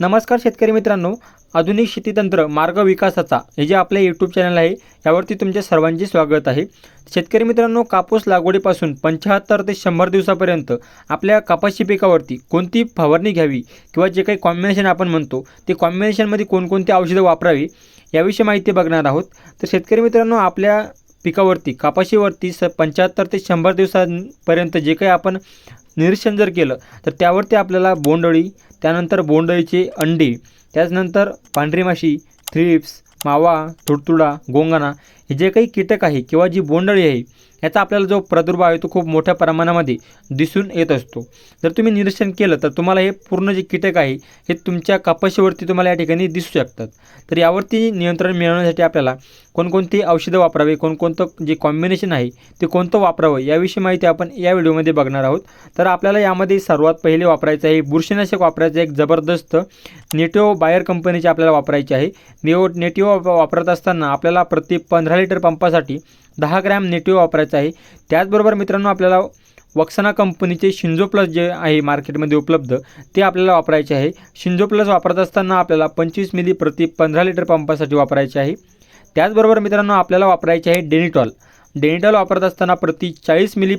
नमस्कार शेतकरी मित्रांनो. आधुनिक शेतीतंत्र मार्ग विकासाचा हे जे आपले यूट्यूब चॅनल आहे यावरती तुमचे सर्वांचे स्वागत आहे. शेतकरी मित्रांनो कापूस लागवडीपासून पंच्याहत्तर ते शंभर दिवसापर्यंत आपल्या कापाशी पिकावरती कोणती फवारणी घ्यावी किंवा जे काही कॉम्बिनेशन आपण म्हणतो ते कॉम्बिनेशनमध्ये कोणकोणती औषधं वापरावी याविषयी माहिती बघणार आहोत. तर शेतकरी मित्रांनो आपल्या पिकावरती कापाशीवरती स पंच्याहत्तर ते शंभर दिवसांपर्यंत जे काही आपण निरीक्षण जर केलं. तर त्यावरती आपल्याला बोंडअळी त्यानंतर बोंडअळीचे अंडी त्याचनंतर पांढरी माशी थ्रिप्स मावा तुडतुडा गोंगाणा हे जे काही कीटक आहे किंवा जी बोंडअळी आहे याचा आपल्याला जो प्रादुर्भाव आहे तो खूप मोठ्या प्रमाणामध्ये दिसून येत असतो. जर तुम्ही निरीक्षण केलं तर तुम्हाला हे पूर्ण जे कीटक आहे हे तुमच्या कपाशीवरती तुम्हाला या ठिकाणी दिसू शकतात. तर यावरती नियंत्रण मिळवण्यासाठी आपल्याला कोणकोणती औषधं वापरावी कोणकोणतं जे कॉम्बिनेशन आहे ते कोणतं वापरावं याविषयी माहिती आपण या व्हिडिओमध्ये बघणार आहोत. तर आपल्याला यामध्ये सर्वात पहिले वापरायचं आहे बुरशीनाशक वापरायचं एक जबरदस्त नेटिओ बायर कंपनीचे आपल्याला वापरायचे आहे. नेओ नेटिओ वापरत असताना आपल्याला प्रति पंधरा लिटर पंपासाठी दहा ग्रॅम नेटिव्ह वापरायचं आहे. त्याचबरोबर मित्रांनो आपल्याला वक्सना कंपनीचे शिंजो प्लस जे आहे मार्केटमध्ये उपलब्ध ते आपल्याला वापरायचे आहे. शिंजो प्लस वापरत असताना आपल्याला पंचवीस मिली प्रति पंधरा लिटर पंपासाठी वापरायचे आहे. त्याचबरोबर मित्रांनो आपल्याला वापरायचे आहे डेनिटॉल. डेनिटॉल वापरत असताना प्रति चाळीस मिली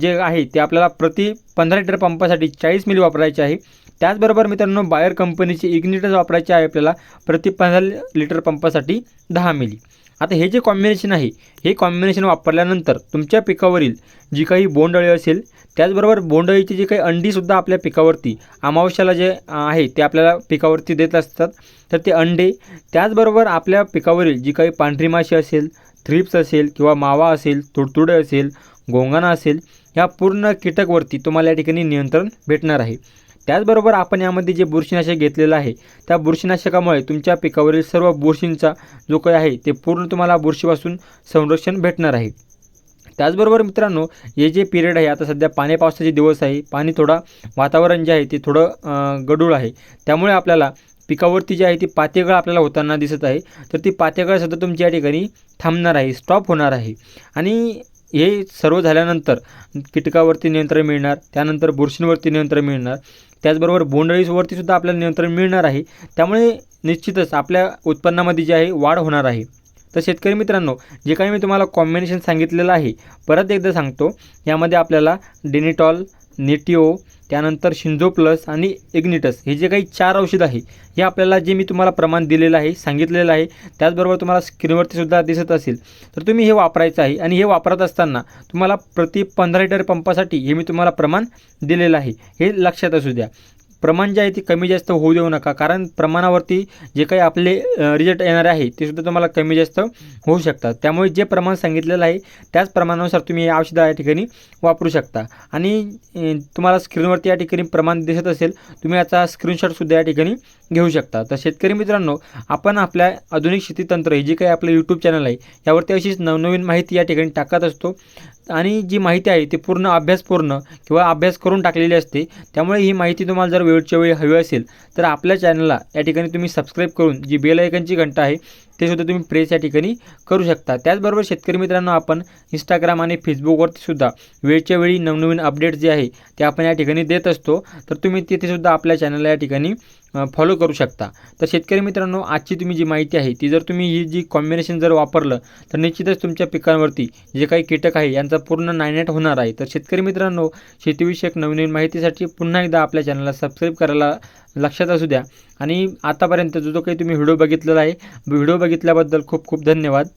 जे आहे ते आपल्याला प्रति पंधरा लिटर पंपासाठी चाळीस मिली वापरायचे आहे. त्याचबरोबर मित्रांनो बायर कंपनीचे इग्निटस वापरायचे आहे आपल्याला प्रति पंधरा लिटर पंपासाठी दहा मिली. आता हे जे कॉम्बिनेशन आहे हे कॉम्बिनेशन वापरल्यानंतर तुमच्या पिकावरील जी काही बोंडअळी असेल त्याचबरोबर बोंडअळीची जी काही अंडीसुद्धा आपल्या पिकावरती अमावस्याला जे आहे ते आपल्याला पिकावरती देत असतात. तर ते अंडे त्याचबरोबर आपल्या पिकावरील जी काही पांढरी माशी असेल थ्रिप्स असेल किंवा मावा असेल तुडतुडे असेल गोंगाणा असेल ह्या पूर्ण कीटकवरती तुम्हाला या ठिकाणी नियंत्रण भेटणार आहे. त्याचबरोबर आपण यामध्ये जे बुरशीनाशक घेतलेलं आहे त्या बुरशीनाशकामुळे तुमच्या पिकावरील सर्व बुरशींचा जो काही आहे ते पूर्ण तुम्हाला बुरशीपासून संरक्षण भेटणार आहे. त्याचबरोबर मित्रांनो हे जे पिरियड आहे आता सध्या पाणी पावसाचे दिवस आहे पाणी थोडा वातावरण जे आहे ते थोडं गडूळ आहे. त्यामुळे आपल्याला पिकावरती जी आहे ती पातेगळ आपल्याला होताना दिसत आहे. तर ती पातेगळसुद्धा तुमच्या या ठिकाणी थांबणार आहे स्टॉप होणार आहे. आणि हे सर्व झाल्यानंतर कीटकावरती नियंत्रण मिळणार त्यानंतर बुरशींवरती नियंत्रण मिळणार त्याचबरोबर बोंडअळीवरती सुद्धा आपल्याला नियंत्रण मिळणार आहे. त्यामुळे निश्चितच आपल्या उत्पन्नामध्ये जे आहे वाढ होणार आहे. तर शेतकरी मित्रांनो जे काही मी तुम्हाला कॉम्बिनेशन सांगितलेलं आहे परत एकदा सांगतो. यामध्ये आपल्याला डेनिटॉल नेटिओ त्यानंतर शिंजो प्लस आणि इग्निटस हे जे काही चार औषध आहे हे आपल्याला जे मी तुम्हाला प्रमाण दिलेलं आहे सांगितलेलं आहे त्याचबरोबर तुम्हाला स्क्रीनवरतीसुद्धा दिसत असेल. तर तुम्ही हे वापरायचं आहे आणि हे वापरत असताना तुम्हाला प्रति पंधरा लिटर पंपासाठी हे मी तुम्हाला प्रमाण दिलेलं आहे. हे लक्षात असू द्या. प्रमाण जे आहे ते कमी जास्त होऊ देऊ नका. कारण प्रमाणावरती जे काही आपले रिझल्ट येणारे आहे ते सुद्धा तुम्हाला कमी जास्त होऊ शकतात. त्यामुळे जे प्रमाण सांगितलेलं आहे त्याच प्रमाणानुसार तुम्ही या औषधं या ठिकाणी वापरू शकता. आणि तुम्हाला स्क्रीनवरती या ठिकाणी प्रमाण दिसत असेल तुम्ही याचा स्क्रीनशॉटसुद्धा या ठिकाणी घेऊ शकता. तर शेतकरी मित्रांनो आपण आपल्या आधुनिक शेतीतंत्र हे जे काही आपलं यूट्यूब चॅनल आहे यावरती अशीच नवनवीन माहिती या ठिकाणी टाकत असतो. आणि जी माहिती आहे ती पूर्ण अभ्यासपूर्ण किंवा अभ्यास करून टाकलेली असते त्यामुळे ही माहिती तुम्हाला जर वेळच्या वेळी हवी असेल तर आपल्या चॅनलला या ठिकाणी तुम्ही सबस्क्राईब करून जी बेल आयकनची घंटा आहे ते सुद्धा तुम्ही प्रेस या ठिकाणी करू शकता. त्याचबरोबर शेतकरी मित्रांनो आपण इंस्टाग्राम आणि फेसबुकवरती सुद्धा वेळच्या वेळी नवनवीन अपडेट जे आहे ते आपण या ठिकाणी देत असतो. तर तुम्ही तिथेसुद्धा आपल्या चॅनलला या ठिकाणी फॉलो करू शकता. तर शेतकरी मित्रांनो आजची तुम्ही जी माहिती आहे ती जर तुम्ही ही जी कॉम्बिनेशन जर वापरलं तर निश्चितच तुमच्या पिकांवरती जे काही कीटक आहे यांचा पूर्ण नायनाट होणार आहे. तर शेतकरी मित्रांनो शेतीविषयक नवनवीन माहितीसाठी पुन्हा एकदा आपल्या चॅनलला सबस्क्राईब करायला लक्षात असू द्या. आणि आतापर्यंत जो जो काही तुम्ही व्हिडिओ बघितलेला आहे व्हिडिओ बघितल्याबद्दल खूप खूप धन्यवाद.